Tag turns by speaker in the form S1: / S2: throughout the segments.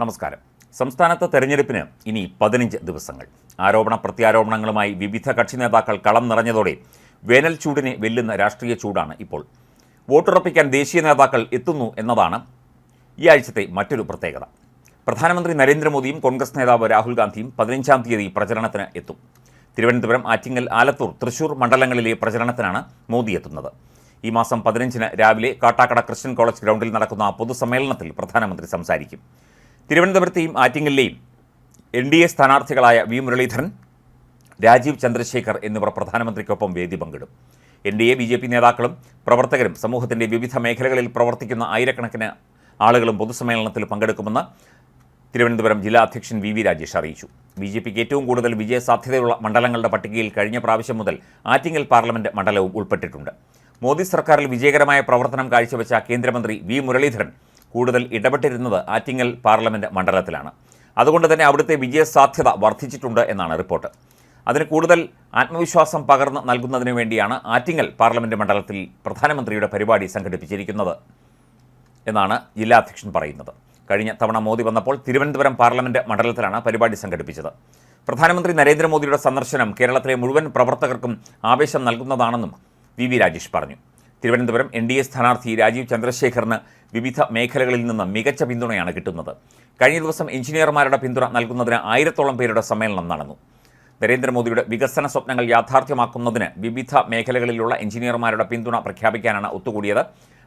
S1: നമസ്കാരം. സംസ്ഥാനത്ത് തെരഞ്ഞെടുപ്പിന് ഇനി പതിനഞ്ച് ദിവസങ്ങൾ. ആരോപണ പ്രത്യാരോപണങ്ങളുമായി വിവിധ കക്ഷി നേതാക്കൾ കളം നിറഞ്ഞതോടെ വേനൽ ചൂടിനെ വെല്ലുന്ന രാഷ്ട്രീയ ചൂടാണ് ഇപ്പോൾ. വോട്ടുറപ്പിക്കാൻ ദേശീയ നേതാക്കൾ എത്തുന്നു എന്നതാണ് ഈ ആഴ്ചത്തെ മറ്റൊരു പ്രത്യേകത. പ്രധാനമന്ത്രി നരേന്ദ്രമോദിയും കോൺഗ്രസ് നേതാവ് രാഹുൽ ഗാന്ധിയും പതിനഞ്ചാം തീയതി പ്രചരണത്തിന് എത്തും. തിരുവനന്തപുരം ആറ്റിങ്ങൽ ആലത്തൂർ തൃശൂർ മണ്ഡലങ്ങളിലെ പ്രചരണത്തിനാണ് മോദി എത്തുന്നത്. ഈ മാസം പതിനഞ്ചിന് രാവിലെ കാട്ടാക്കട ക്രിസ്ത്യൻ കോളേജ് ഗ്രൗണ്ടിൽ നടക്കുന്ന പൊതുസമ്മേളനത്തിൽ പ്രധാനമന്ത്രി സംസാരിക്കും. തിരുവനന്തപുരത്തെയും ആറ്റിങ്ങലിലെയും എൻ ഡി എ സ്ഥാനാർത്ഥികളായ വി മുരളീധരൻ രാജീവ് ചന്ദ്രശേഖർ എന്നിവർ പ്രധാനമന്ത്രിക്കൊപ്പം വേദി പങ്കിടും. N D A B J P നേതാക്കളും പ്രവർത്തകരും സമൂഹത്തിന്റെ വിവിധ മേഖലകളിൽ പ്രവർത്തിക്കുന്ന ആയിരക്കണക്കിന് ആളുകളും പൊതുസമ്മേളനത്തിൽ പങ്കെടുക്കുമെന്ന് തിരുവനന്തപുരം ജില്ലാ അധ്യക്ഷൻ വി വി രാജേഷ് അറിയിച്ചു. ബി ജെ പിക്ക് ഏറ്റവും കൂടുതൽ വിജയസാധ്യതയുള്ള മണ്ഡലങ്ങളുടെ പട്ടികയിൽ കഴിഞ്ഞ പ്രാവശ്യം മുതൽ ആറ്റിങ്ങൽ പാർലമെന്റ് മണ്ഡലവും ഉൾപ്പെട്ടിട്ടുണ്ട്. മോദി സർക്കാരിൽ വിജയകരമായ പ്രവർത്തനം കാഴ്ചവെച്ച കേന്ദ്രമന്ത്രി വി മുരളീധരൻ കൂടുതൽ ഇടപെട്ടിരുന്നത് ആറ്റിങ്ങൽ പാർലമെന്റ് മണ്ഡലത്തിലാണ്. അതുകൊണ്ട് തന്നെ അവിടുത്തെ വിജയസാധ്യത വർദ്ധിച്ചിട്ടുണ്ട് എന്നാണ് റിപ്പോർട്ട്. അതിന് കൂടുതൽ ആത്മവിശ്വാസം പകർന്ന് നൽകുന്നതിനു വേണ്ടിയാണ് ആറ്റിങ്ങൽ പാർലമെന്റ് മണ്ഡലത്തിൽ പ്രധാനമന്ത്രിയുടെ പരിപാടി സംഘടിപ്പിച്ചിരിക്കുന്നത് എന്നാണ് ജില്ലാ അധ്യക്ഷൻ പറയുന്നത്. കഴിഞ്ഞ തവണ മോദി വന്നപ്പോൾ തിരുവനന്തപുരം പാർലമെന്റ് മണ്ഡലത്തിലാണ് പരിപാടി സംഘടിപ്പിച്ചത്. പ്രധാനമന്ത്രി നരേന്ദ്രമോദിയുടെ സന്ദർശനം കേരളത്തിലെ മുഴുവൻ പ്രവർത്തകർക്കും ആവേശം നൽകുന്നതാണെന്നും വി വി രാജേഷ് പറഞ്ഞു. തിരുവനന്തപുരം എൻ ഡി എ സ്ഥാനാർത്ഥി രാജീവ് ചന്ദ്രശേഖറിന് വിവിധ മേഖലകളിൽ നിന്ന് മികച്ച പിന്തുണയാണ് കിട്ടുന്നത്. കഴിഞ്ഞ ദിവസം എഞ്ചിനീയർമാരുടെ പിന്തുണ നൽകുന്നതിന് ആയിരത്തോളം പേരുടെ സമ്മേളനം നടന്നു. നരേന്ദ്രമോദിയുടെ വികസന സ്വപ്നങ്ങൾ യാഥാർത്ഥ്യമാക്കുന്നതിന് വിവിധ മേഖലകളിലുള്ള എഞ്ചിനീയർമാരുടെ പിന്തുണ പ്രഖ്യാപിക്കാനാണ് ഒത്തുകൂടിയത്.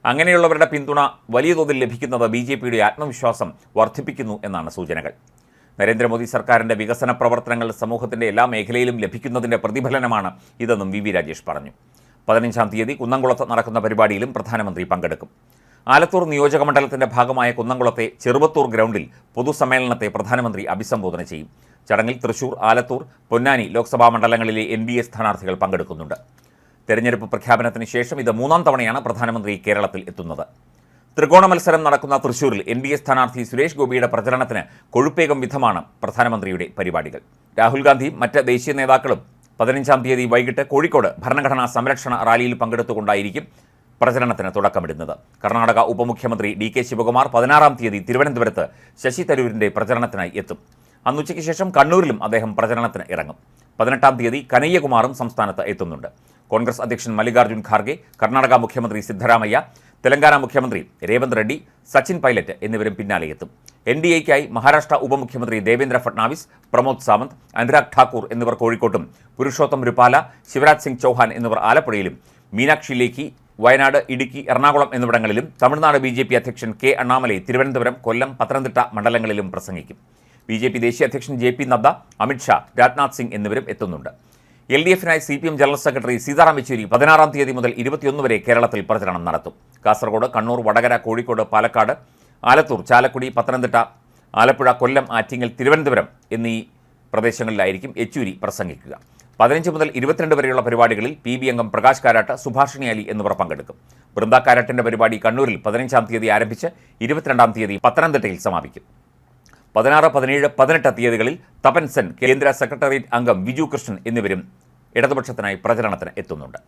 S1: അങ്ങനെയുള്ളവരുടെ പിന്തുണ വലിയ തോതിൽ ലഭിക്കുന്നത് ബി ജെ പിയുടെ ആത്മവിശ്വാസം വർദ്ധിപ്പിക്കുന്നു എന്നാണ് സൂചനകൾ. നരേന്ദ്രമോദി സർക്കാരിന്റെ വികസന പ്രവർത്തനങ്ങൾ സമൂഹത്തിന്റെ എല്ലാ മേഖലയിലും ലഭിക്കുന്നതിന്റെ പ്രതിഫലനമാണ് ഇതെന്നും വി വി രാജേഷ് പറഞ്ഞു. പതിനഞ്ചാം തീയതി കുന്നംകുളത്ത് നടക്കുന്ന പരിപാടിയിലും പ്രധാനമന്ത്രി പങ്കെടുക്കും. ആലത്തൂർ നിയോജകമണ്ഡലത്തിന്റെ ഭാഗമായ കുന്നംകുളത്തെ ചെറുവത്തൂർ ഗ്രൗണ്ടിൽ പൊതുസമ്മേളനത്തെ പ്രധാനമന്ത്രി അഭിസംബോധന ചെയ്യും. ചടങ്ങിൽ തൃശൂർ ആലത്തൂർ പൊന്നാനി ലോക്സഭാ മണ്ഡലങ്ങളിലെ എൻ ഡി എ സ്ഥാനാർത്ഥികൾ പങ്കെടുക്കുന്നുണ്ട്. തെരഞ്ഞെടുപ്പ് പ്രഖ്യാപനത്തിന് ശേഷം ഇത് മൂന്നാം തവണയാണ് പ്രധാനമന്ത്രി കേരളത്തിൽ എത്തുന്നത്. ത്രികോണ മത്സരം നടക്കുന്ന തൃശൂരിൽ എൻ ഡി എ സ്ഥാനാർത്ഥി സുരേഷ് ഗോപിയുടെ പ്രചരണത്തിന് കൊഴുപ്പേകം വിധമാണ് പ്രധാനമന്ത്രിയുടെ പരിപാടികൾ. രാഹുൽ ഗാന്ധിയും മറ്റ് ദേശീയ നേതാക്കളും പതിനഞ്ചാം തീയതി വൈകിട്ട് കോഴിക്കോട് ഭരണഘടനാ സംരക്ഷണ റാലിയിൽ പങ്കെടുത്തുകൊണ്ടായിരിക്കും പ്രചരണത്തിന് തുടക്കമിടുന്നത്. കർണാടക ഉപമുഖ്യമന്ത്രി ഡി കെ ശിവകുമാർ പതിനാറാം തീയതി തിരുവനന്തപുരത്ത് ശശി തരൂരിന്റെ പ്രചരണത്തിനായി എത്തും. അന്നുച്ചയ്ക്ക് ശേഷം കണ്ണൂരിലും അദ്ദേഹം പ്രചരണത്തിന് ഇറങ്ങും. പതിനെട്ടാം തീയതി കനയ്യകുമാറും സംസ്ഥാനത്ത് എത്തുന്നുണ്ട്. കോൺഗ്രസ് അധ്യക്ഷൻ മല്ലികാർജുൻ ഖാർഗെ കർണാടക മുഖ്യമന്ത്രി സിദ്ധരാമയ്യ തെലങ്കാന മുഖ്യമന്ത്രി രേവന്ത് റെഡ്ഡി സച്ചിൻ പൈലറ്റ് എന്നിവരും പിന്നാലെ എത്തും എൻ ഡി എക്കായി മഹാരാഷ്ട്ര ഉപമുഖ്യമന്ത്രി ദേവേന്ദ്ര ഫട്നാവിസ് പ്രമോദ് സാവന്ത് അനുരാഗ് ഠാക്കൂർ എന്നിവർ കോഴിക്കോട്ടും പുരുഷോത്തം രുപാല ശിവരാജ് സിംഗ് ചൗഹാൻ എന്നിവർ ആലപ്പുഴയിലും മീനാക്ഷി ലേഖി വയനാട് ഇടുക്കി എറണാകുളം എന്നിവിടങ്ങളിലും തമിഴ്നാട് ബി ജെ പി അധ്യക്ഷൻ കെ അണ്ണാമലൈ തിരുവനന്തപുരം കൊല്ലം പത്തനംതിട്ട മണ്ഡലങ്ങളിലും പ്രസംഗിക്കും. ബി ജെ പി ദേശീയ അധ്യക്ഷൻ ജെ പി നദ്ദ അമിത്ഷാ രാജ്നാഥ് സിംഗ് എന്നിവരും എത്തുന്നുണ്ട്. L D എഫിനായി C P M general secretary Sitaram Yechury പതിനാറാം തീയതി മുതൽ ഇരുപത്തിയൊന്ന് വരെ കേരളത്തിൽ പ്രചരണം നടത്തും. കാസർഗോഡ് കണ്ണൂർ വടകര കോഴിക്കോട് പാലക്കാട് ആലത്തൂർ ചാലക്കുടി പത്തനംതിട്ട ആലപ്പുഴ കൊല്ലം ആറ്റിങ്ങൽ തിരുവനന്തപുരം എന്നീ പ്രദേശങ്ങളിലായിരിക്കും യെച്ചൂരി പ്രസംഗിക്കുക. പതിനഞ്ച് മുതൽ ഇരുപത്തിരണ്ട് വരെയുള്ള പരിപാടികളിൽ പി ബി അംഗം പ്രകാശ് കാരാട്ട് സുഭാഷിണി അലി എന്നിവർ പങ്കെടുക്കും. ബൃന്ദ കാരാട്ടിന്റെ പരിപാടി കണ്ണൂരിൽ പതിനഞ്ചാം തീയതി ആരംഭിച്ച് ഇരുപത്തിരണ്ടാം തീയതി പത്തനംതിട്ടയിൽ സമാപിക്കും. പതിനാറ് പതിനേഴ് പതിനെട്ട് തീയതികളിൽ തപൻ സെൻ കേന്ദ്ര സെക്രട്ടേറിയറ്റ് അംഗം വിജു കൃഷ്ണൻ എന്നിവരും ഇടതുപക്ഷത്തിനായി പ്രചരണത്തിന് എത്തുന്നുണ്ട്.